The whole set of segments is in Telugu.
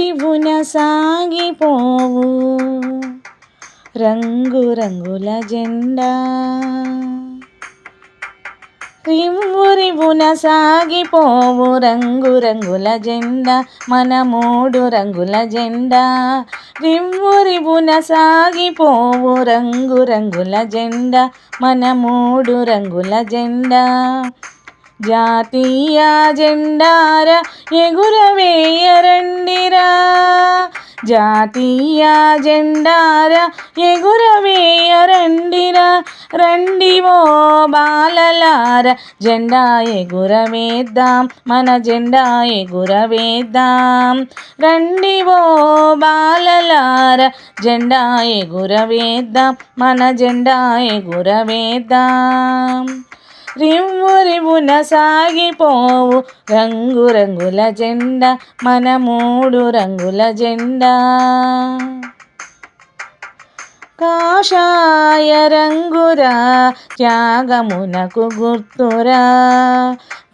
రివున సాగిపోవు. రంగురంగుల జెండా. రివ్వు రివున సాగిపోవు. రంగురంగుల జెండా. మన మూడు రంగుల జెండా. రివ్వు రివున సాగిపోవు. రంగురంగుల జెండా. మన మూడు రంగుల జెండా. జాతీయ జెండార ఎగురవేయరండిరా. జాతీయ జెండార ఎగురవేయరండిరా. రండి ఓ బాలలార జెండా ఎగురవేద్దాం మన జెండా ఎగురవేద్దాం. రండి ఓ బాలలార జెండా ఎగురవేద్దాం మన జెండా ఎగురవేద్దాం. రిమ్ము రిమున సాగిపోవు. రంగు రంగుల జెండా మన మూడు రంగుల జెండా. కాషాయ రంగురా త్యాగమునకు గుర్తురా.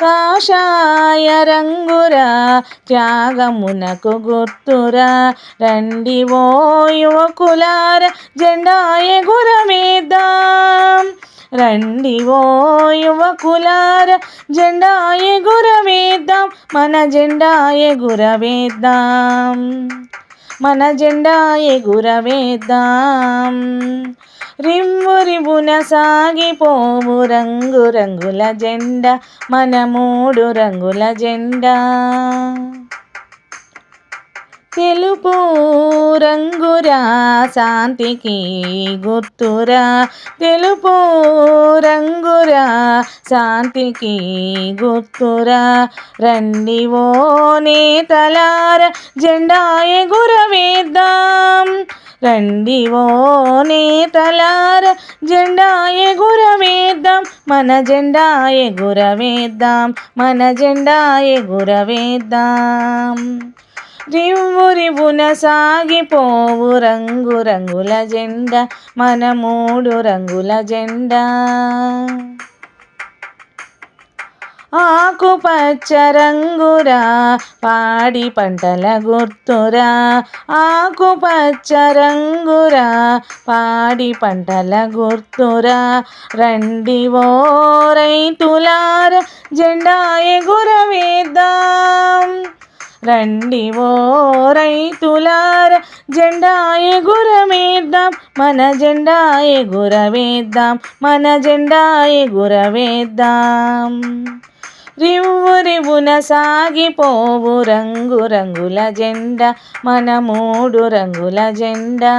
కాషాయ రంగురా త్యాగమునకు గుర్తురా. రండి ఓ యువకులార జెండా ఎగురమేద్దాం. రండి ఓ యువకులార జెండా ఎగురవేద్దాం మన జెండా ఎగురవేద్దాం మన జెండా ఎగురవేద్దాం రింబు రిబున సాగిపోవు రంగు రంగుల జెండా. మన మూడు రంగుల జెండా. తెలుపు రంగురా శాంతికి గుర్తురా. తెలుపు రంగురా శాంతికి గుర్తురా. రండి ఓ నేతలార జెండా ఎగురవేద్దాం. రండి ఓ నేతలార జెండా ఎగురవేద్దాం. మన జెండా ఎగురవేద్దాం మన జెండా ఎగురవేద్దాం. రివ్వు రివున సాగిపోవు రంగు రంగుల జెండా మన మూడు రంగుల జెండా. ఆకుపచ్చ రంగురా పాడి పంటల గుర్తురా. ఆకుపచ్చ రంగురా పాడి పంటల గుర్తురా. రండి ఓ రైతులార జెండా ఎగురవేద్దాం. రండి ఓ రైతులార జెండా ఎగురవేద్దాం. మన జెండా ఎగురవేద్దాం. మన జెండా ఎగురవేద్దాం. రివ్వు రివున సాగిపోవు రంగు రంగుల జెండా. మన మూడు రంగుల జెండా.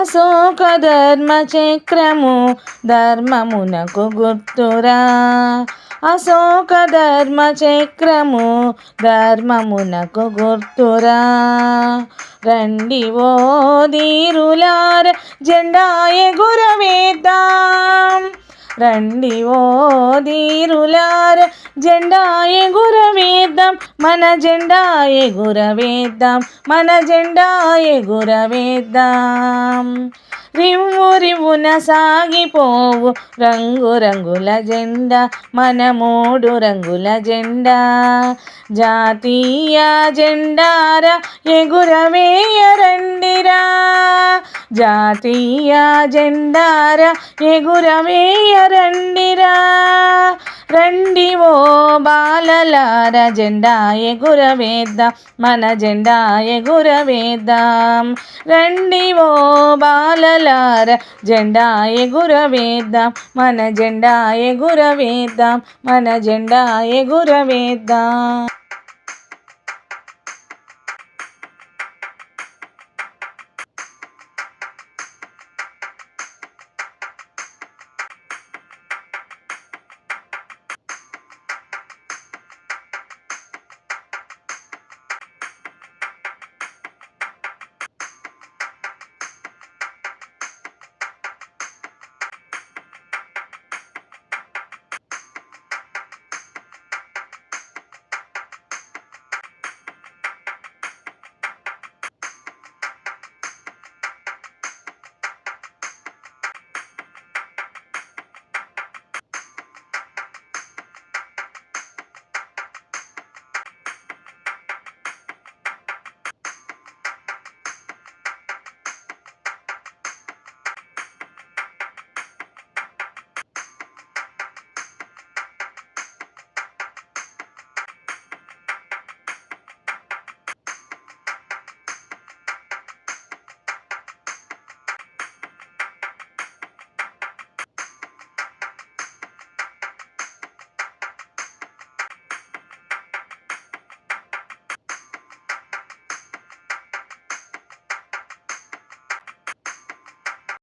అశోక ధర్మ చక్రము ధర్మమునకు గుర్తురా. అశోక ధర్మ చక్రము ధర్మమునకు గుర్తురా. రండి ఓ ధీరులార జెండా ఎగురవేద్దాం. రండి ఓ ధీరులార జెండా ఎగురవేద్దాం. మన జెండా ఎగురవేద్దాం మన జెండా ఎగురవేద్దాం. రివ్వు రివున సాగిపోవు. రంగు రంగుల జెండా మన మూడు రంగుల జెండా. జాతీయ జెండార ఎగురవేయరండిరా. జాతీయ జెండారా ఎగురవేయరండిరా. రండి ఓ బాలలార జెండా ఎగురవేద్దాం. మన జెండా ఎగురవేద్దాం. రండి ఓ బాలలార జెండా ఎగురవేద్దాం. మన జెండా ఎగురవేద్దాం. మన జెండా ఎగురవేద్దాం.